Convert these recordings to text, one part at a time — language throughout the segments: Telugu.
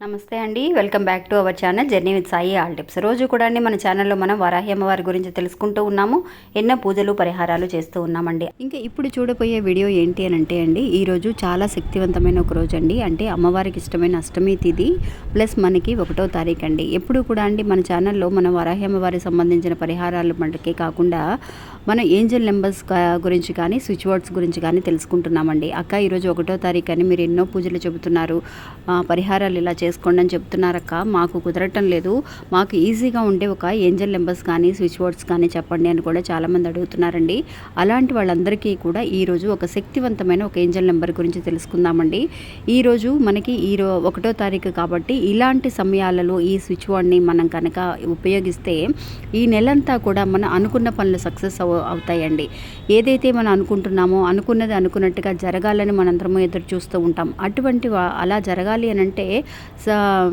నమస్తే అండి. Welcome back to our channel journey with Sai all tips. రోజు కూడా అండి మన ఛానల్లో మనం వరాహి అమ్మవారి గురించి తెలుసుకుంటూ ఉన్నాము. ఎన్నో పూజలు పరిహారాలు చేస్తూ ఉన్నామండి. ఇంకా ఇప్పుడు చూడబోయే వీడియో ఏంటి అని అంటే అండి ఈరోజు చాలా శక్తివంతమైన ఒక రోజు అండి. అంటే అమ్మవారికి ఇష్టమైన అష్టమి తిథి ప్లస్ మనకి ఒకటో తారీఖు అండి. ఎప్పుడు కూడా అండి మన ఛానల్లో మన వరాహి అమ్మవారికి సంబంధించిన పరిహారాలు మనకే కాకుండా మనం ఏంజల్ నెంబర్స్ గురించి కానీ స్విచ్ వర్డ్స్ గురించి కానీ తెలుసుకుంటున్నామండి. అక్క ఈరోజు ఒకటో తారీఖు అని మీరు ఎన్నో పూజలు చెబుతున్నారు. పరిహారాలు ఇలా చేసుకోండి అని చెప్తున్నారక్క. మాకు కుదరటం లేదు. మాకు ఈజీగా ఉండే ఒక ఏంజల్ నెంబర్స్ కానీ స్విచ్ బోర్డ్స్ కానీ చెప్పండి అని కూడా చాలామంది అడుగుతున్నారండి. అలాంటి వాళ్ళందరికీ కూడా ఈరోజు ఒక శక్తివంతమైన ఒక ఏంజల్ నెంబర్ గురించి తెలుసుకుందామండి. ఈరోజు మనకి ఈ రో ఒకటో తారీఖు కాబట్టి ఇలాంటి సమయాలలో ఈ స్విచ్ బోర్డ్ని మనం కనుక ఉపయోగిస్తే ఈ నెలంతా కూడా మనం అనుకున్న పనులు సక్సెస్ అవు అవుతాయండి. ఏదైతే మనం అనుకుంటున్నామో అనుకున్నది అనుకున్నట్టుగా జరగాలని మనందరము ఎదురు చూస్తూ ఉంటాం. అటువంటి అలా జరగాలి అని అంటే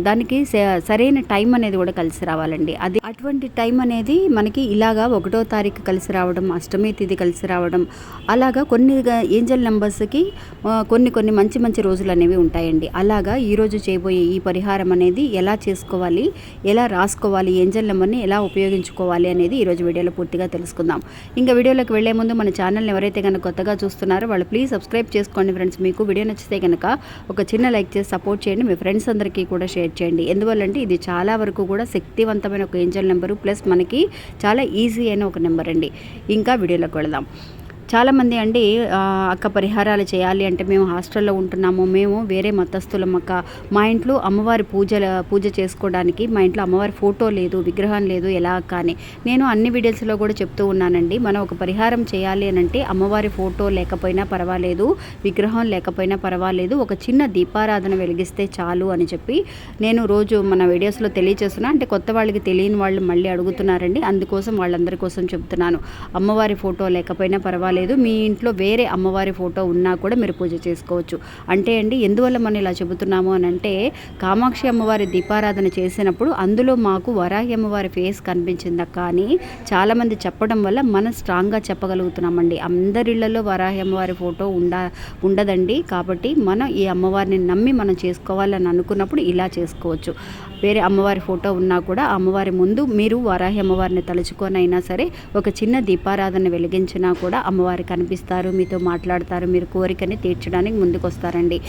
దానికి స- సరైన టైం అనేది కూడా కలిసి రావాలండి. అది అటువంటి టైం అనేది మనకి ఇలాగా ఒకటో తారీఖు కలిసి రావడం అష్టమి తిథి కలిసి రావడం అలాగా కొన్ని ఏంజల్ నెంబర్స్కి కొన్ని కొన్ని మంచి మంచి రోజులు అనేవి ఉంటాయండి. అలాగా ఈరోజు చేయబోయే ఈ పరిహారం అనేది ఎలా చేసుకోవాలి ఎలా రాసుకోవాలి ఏంజల్ నెంబర్ని ఎలా ఉపయోగించుకోవాలి అనేది ఈరోజు వీడియోలో పూర్తిగా తెలుసుకుందాం. ఇంకా వీడియోలోకి వెళ్ళే ముందు మన ఛానల్ని ఎవరైతే కనుక కొత్తగా చూస్తున్నారో వాళ్ళు ప్లీజ్ సబ్స్క్రైబ్ చేసుకోండి ఫ్రెండ్స్. మీకు వీడియో నచ్చితే కనుక ఒక చిన్న లైక్ చేసి సపోర్ట్ చేయండి. మీ ఫ్రెండ్స్ అందరికీ కూడా షేర్ చేయండి. ఎందువల్లంటే ఇది చాలా వరకు కూడా శక్తివంతమైన ఒక ఏంజల్ నెంబరు ప్లస్ మనకి చాలా ఈజీ అయిన ఒక నెంబర్ అండి. ఇంకా వీడియోలోకి వెళదాం. చాలామంది అండి అక్క పరిహారాలు చేయాలి అంటే మేము హాస్టల్లో ఉంటున్నాము మేము వేరే మతస్థులం అక్క. మా ఇంట్లో అమ్మవారి పూజల పూజ చేసుకోవడానికి మా ఇంట్లో అమ్మవారి ఫోటో లేదు విగ్రహం లేదు ఎలా అక్క అని. నేను అన్ని వీడియోస్లో కూడా చెప్తూ ఉన్నానండి మనం ఒక పరిహారం చేయాలి అని అంటే అమ్మవారి ఫోటో లేకపోయినా పర్వాలేదు విగ్రహం లేకపోయినా పర్వాలేదు ఒక చిన్న దీపారాధన వెలిగిస్తే చాలు అని చెప్పి నేను రోజు మన వీడియోస్లో తెలియచేస్తున్నా. అంటే కొత్త వాళ్ళకి తెలియని వాళ్ళు మళ్ళీ అడుగుతున్నారండి అందుకోసం వాళ్ళందరి కోసం చెప్తున్నాను. అమ్మవారి ఫోటో లేకపోయినా పర్వాలేదు. లేదు. మీ ఇంట్లో వేరే అమ్మవారి ఫోటో ఉన్నా కూడా మీరు పూజ చేసుకోవచ్చు. అంటే అండి ఎందువల్ల మనం ఇలా చెబుతున్నాము అని అంటే కామాక్షి అమ్మవారి దీపారాధన చేసినప్పుడు అందులో మాకు వరాహి అమ్మవారి ఫేస్ కనిపించిందా కానీ చాలామంది చెప్పడం వల్ల మనం స్ట్రాంగ్గా చెప్పగలుగుతున్నామండి. అందరిళ్ళలో వరాహి అమ్మవారి ఫోటో ఉండ ఉండదండి. కాబట్టి మనం ఈ అమ్మవారిని నమ్మి మనం చేసుకోవాలని అనుకున్నప్పుడు ఇలా చేసుకోవచ్చు. వేరే అమ్మవారి ఫోటో ఉన్నా కూడా అమ్మవారి ముందు మీరు వరాహి అమ్మవారిని తలుచుకొనైనా సరే ఒక చిన్న దీపారాధన వెలిగించినా కూడా అమ్మవారు కనిపిస్తారు మీతో మాట్లాడతారు మీరు కోరికని తీర్చడానికి ముందుకు వస్తారండి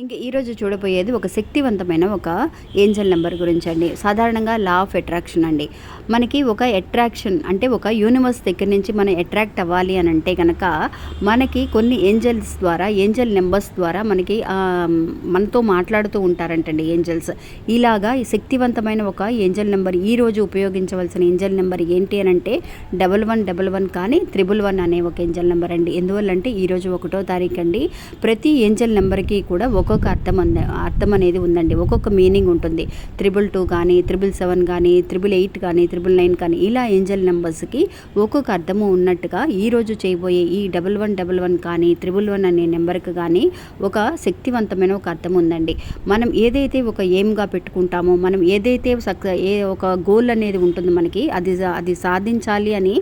ఇంక ఈరోజు చూడబోయేది ఒక శక్తివంతమైన ఒక ఏంజల్ నెంబర్ గురించి అండి సాధారణంగా లా ఆఫ్ అట్రాక్షన్ అండి. మనకి ఒక అట్రాక్షన్ అంటే ఒక యూనివర్స్ దగ్గర నుంచి మనం అట్రాక్ట్ అవ్వాలి అని అంటే కనుక మనకి కొన్ని ఏంజల్స్ ద్వారా ఏంజల్ నెంబర్స్ ద్వారా మనకి మనతో మాట్లాడుతూ ఉంటారంటండి ఏంజల్స్. ఇలాగా ఈ శక్తివంతమైన ఒక ఏంజల్ నెంబర్ ఈ రోజు ఉపయోగించవలసిన ఏంజల్ నెంబర్ ఏంటి అని అంటే డబల్ వన్ డబల్ వన్ కానీ త్రిబుల్ వన్ అనే ఒక ఏంజల్ నెంబర్ అండి. ఎందువల్లంటే ఈరోజు ఒకటో తారీఖు అండి. ప్రతి ఏంజల్ నెంబర్కి కూడా ఒక్కొక్క అర్థం అర్థం అనేది ఉందండి. ఒక్కొక్క మీనింగ్ ఉంటుంది. త్రిబుల్ టూ కానీ త్రిబుల్ సెవెన్ కానీ త్రిబుల్ ఎయిట్ కానీ త్రిబుల్ నైన్ కానీ ఇలా ఏంజల్ నెంబర్స్కి ఒక్కొక్క అర్థము ఉన్నట్టుగా ఈ రోజు చేయబోయే ఈ డబల్ వన్ డబల్ వన్ కానీ త్రిబుల్ వన్ అనే నెంబర్కి కానీ ఒక శక్తివంతమైన ఒక అర్థం ఉందండి. మనం ఏదైతే ఒక ఎయిమ్గా పెట్టుకుంటామో మనం ఏదైతే సక్ ఏ ఒక గోల్ అనేది ఉంటుంది మనకి అది అది సాధించాలి అని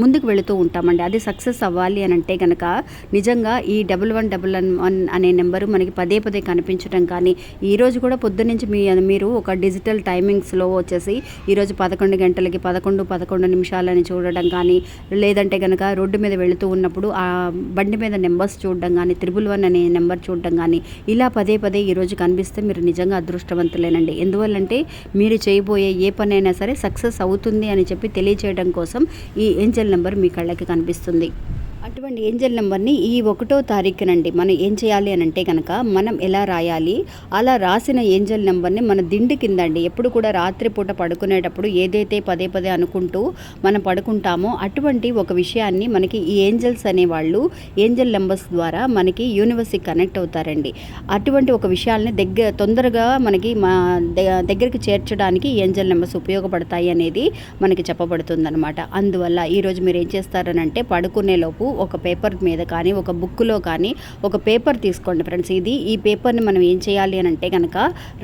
ముందుకు వెళుతూ ఉంటామండి. అది సక్సెస్ అవ్వాలి అని అంటే కనుక నిజంగా ఈ double one double one one అనే నెంబరు మనకి పదే పదే కనిపించడం కానీ ఈరోజు కూడా పొద్దున్నుంచి మీ మీరు ఒక డిజిటల్ టైమింగ్స్లో వచ్చేసి ఈరోజు పదకొండు గంటలకి పదకొండు పదకొండు నిమిషాలని చూడడం కానీ లేదంటే కనుక రోడ్డు మీద వెళుతూ ఉన్నప్పుడు ఆ బండి మీద నెంబర్స్ చూడడం కానీ త్రిబుల్ వన్ అనే నెంబర్ చూడడం కానీ ఇలా పదే పదే ఈరోజు కనిపిస్తే మీరు నిజంగా అదృష్టవంతులేనండి. ఎందువల్లంటే మీరు చేయబోయే ఏ పనైనా సరే సక్సెస్ అవుతుంది అని చెప్పి తెలియచేయడం కోసం ఈ ఏంజల్ నెంబర్ మీ కళ్ళకి కనిపిస్తుంది. అటువంటి ఏంజల్ నెంబర్ని ఈ ఒకటో తారీఖునండి. మనం ఏం చేయాలి అని అంటే కనుక మనం ఎలా రాయాలి? అలా రాసిన ఏంజల్ నెంబర్ని మన దిండు కిందండి. ఎప్పుడు కూడా రాత్రిపూట పడుకునేటప్పుడు ఏదైతే పదే పదే అనుకుంటూ మనం పడుకుంటామో అటువంటి ఒక విషయాన్ని మనకి ఈ ఏంజల్స్ అనేవాళ్ళు ఏంజల్ నెంబర్స్ ద్వారా మనకి యూనివర్స్కి కనెక్ట్ అవుతారండి. అటువంటి ఒక విషయాల్ని దగ్గర తొందరగా మనకి మా దగ్గరికి చేర్చడానికి ఏంజల్ నెంబర్స్ ఉపయోగపడతాయి అనేది మనకి చెప్పబడుతుంది అనమాట అందువల్ల ఈరోజు మీరు ఏం చేస్తారనంటే పడుకునేలోపు ఒక పేపర్ మీద కానీ ఒక బుక్లో కానీ ఒక పేపర్ తీసుకోండి ఫ్రెండ్స్. ఇది ఈ పేపర్ని మనం ఏం చేయాలి అని అంటే కనుక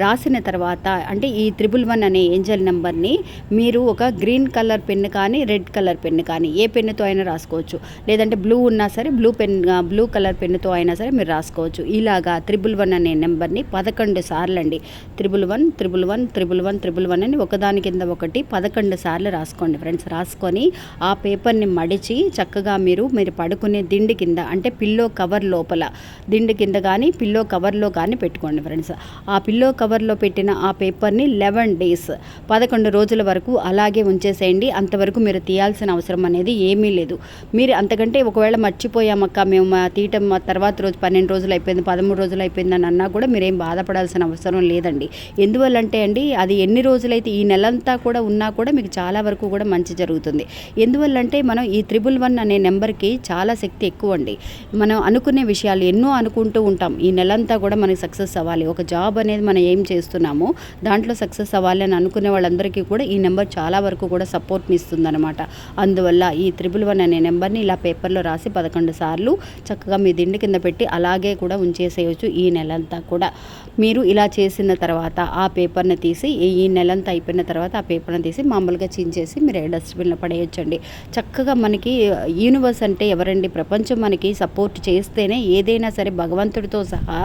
రాసిన తర్వాత అంటే ఈ త్రిబుల్ వన్ అనే ఏంజల్ నెంబర్ని మీరు ఒక గ్రీన్ కలర్ పెన్ కానీ రెడ్ కలర్ పెన్ కానీ ఏ పెన్నుతో అయినా రాసుకోవచ్చు. లేదంటే బ్లూ ఉన్నా సరే బ్లూ పెన్ బ్లూ కలర్ పెన్నుతో అయినా సరే మీరు రాసుకోవచ్చు. ఇలాగా త్రిబుల్ వన్ అనే నెంబర్ని పదకొండు సార్లు అండి. Triple one triple one triple one triple one అని ఒకదాని కింద ఒకటి పదకొండు సార్లు రాసుకోండి ఫ్రెండ్స్. రాసుకొని ఆ పేపర్ని మడిచి చక్కగా మీరు మీరు పడుకునే దిండి కింద అంటే పిల్లో కవర్ లోపల దిండి కింద కానీ పిల్లో కవర్లో కానీ పెట్టుకోండి ఫ్రెండ్స్. ఆ పిల్లో కవర్లో పెట్టిన ఆ పేపర్ని లెవెన్ డేస్ పదకొండు రోజుల వరకు అలాగే ఉంచేసేయండి. అంతవరకు మీరు తీయాల్సిన అవసరం అనేది ఏమీ లేదు. మీరు అంతకంటే ఒకవేళ మర్చిపోయామక్క మేము మా తీయటం తర్వాత రోజు పన్నెండు రోజులు అయిపోయింది పదమూడు రోజులు అయిపోయింది అని అన్నా కూడా మీరేం బాధపడాల్సిన అవసరం లేదండి. ఎందువల్లంటే అండి అది ఎన్ని రోజులైతే ఈ నెలంతా కూడా ఉన్నా కూడా మీకు చాలా వరకు కూడా మంచి జరుగుతుంది. ఎందువల్లంటే మనం ఈ త్రిబుల్ వన్ అనే నెంబర్కి చాలా శక్తి ఎక్కువ అండి మనం అనుకునే విషయాలు ఎన్నో అనుకుంటూ ఉంటాం. ఈ నెలంతా కూడా మనకి సక్సెస్ అవ్వాలి. ఒక జాబ్ అనేది మనం ఏం చేస్తున్నామో దాంట్లో సక్సెస్ అవ్వాలి అని అనుకునే వాళ్ళందరికీ కూడా ఈ నెంబర్ చాలా వరకు కూడా సపోర్ట్ని ఇస్తుందన్నమాట. అందువల్ల ఈ త్రిబుల్ వన్ అనే నెంబర్ని ఇలా పేపర్లో రాసి పదకొండు సార్లు చక్కగా మీ దిండి కింద పెట్టి అలాగే కూడా ఉంచేసేయచ్చు ఈ నెలంతా కూడా. మీరు ఇలా చేసిన తర్వాత ఆ పేపర్ని తీసి ఈ- ఈ నెలంతా అయిపోయిన తర్వాత ఆ పేపర్ని తీసి మామూలుగా చించేసి మీరు డస్ట్బిన్లో పడేయచ్చండి. చక్కగా మనకి యూనివర్స్ అంటే ఎవరండి? ప్రపంచం మనకి సపోర్ట్ చేస్తేనే ఏదైనా సరే భగవంతుడితో సహా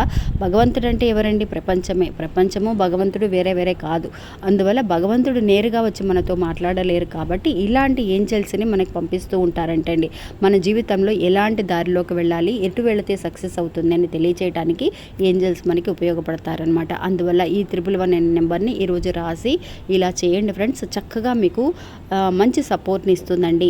భగవంతుడు అంటే ఎవరండి? ప్రపంచమే. ప్రపంచము భగవంతుడు వేరే వేరే కాదు. అందువల్ల భగవంతుడు నేరుగా వచ్చి మనతో మాట్లాడలేరు కాబట్టి ఇలాంటి ఏంజల్స్ని మనకి పంపిస్తూ ఉంటారంటండి. మన జీవితంలో ఎలాంటి దారిలోకి వెళ్ళాలి? ఎటు వెళితే సక్సెస్ అవుతుంది అని తెలియచేయడానికి ఏంజల్స్ మనకి ఉపయోగపడతారనమాట అందువల్ల ఈ త్రిపుల్ వన్ అనే నెంబర్ని ఈరోజు రాసి ఇలా చేయండి ఫ్రెండ్స్. చక్కగా మీకు మంచి సపోర్ట్ని ఇస్తుందండి.